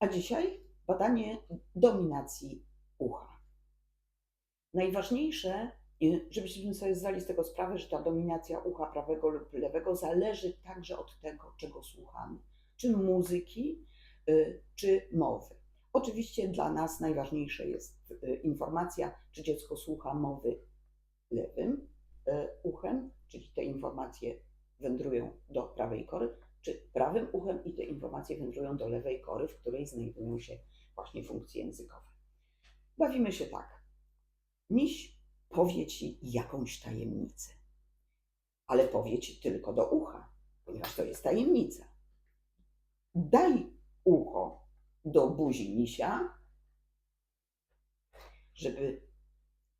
A dzisiaj badanie dominacji ucha. Najważniejsze, y, żebyśmy sobie zdali z tego sprawę, że ta dominacja ucha prawego lub lewego zależy także od tego, czego słuchamy. Czy muzyki, y, czy mowy. Oczywiście dla nas najważniejsza jest y, informacja, czy dziecko słucha mowy lewym uchem, czyli te informacje wędrują do prawej kory, czy prawym uchem i te informacje wędrują do lewej kory, w której znajdują się właśnie funkcje językowe. Bawimy się tak. Miś powie ci jakąś tajemnicę, ale powie ci tylko do ucha, ponieważ to jest tajemnica. Daj ucho do buzi misia, żeby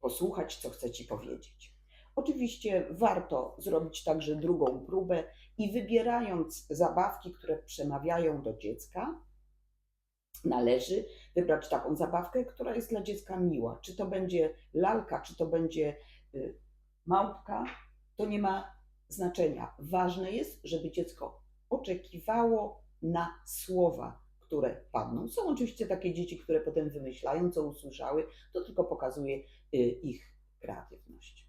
posłuchać, co chce ci powiedzieć. Oczywiście warto zrobić także drugą próbę i wybierając zabawki, które przemawiają do dziecka, należy wybrać taką zabawkę, która jest dla dziecka miła. Czy to będzie lalka, czy to będzie y, małpka, to nie ma znaczenia. Ważne jest, żeby dziecko oczekiwało na słowa, które padną. Są oczywiście takie dzieci, które potem wymyślają, co usłyszały, to tylko pokazuje y, ich kreatywność.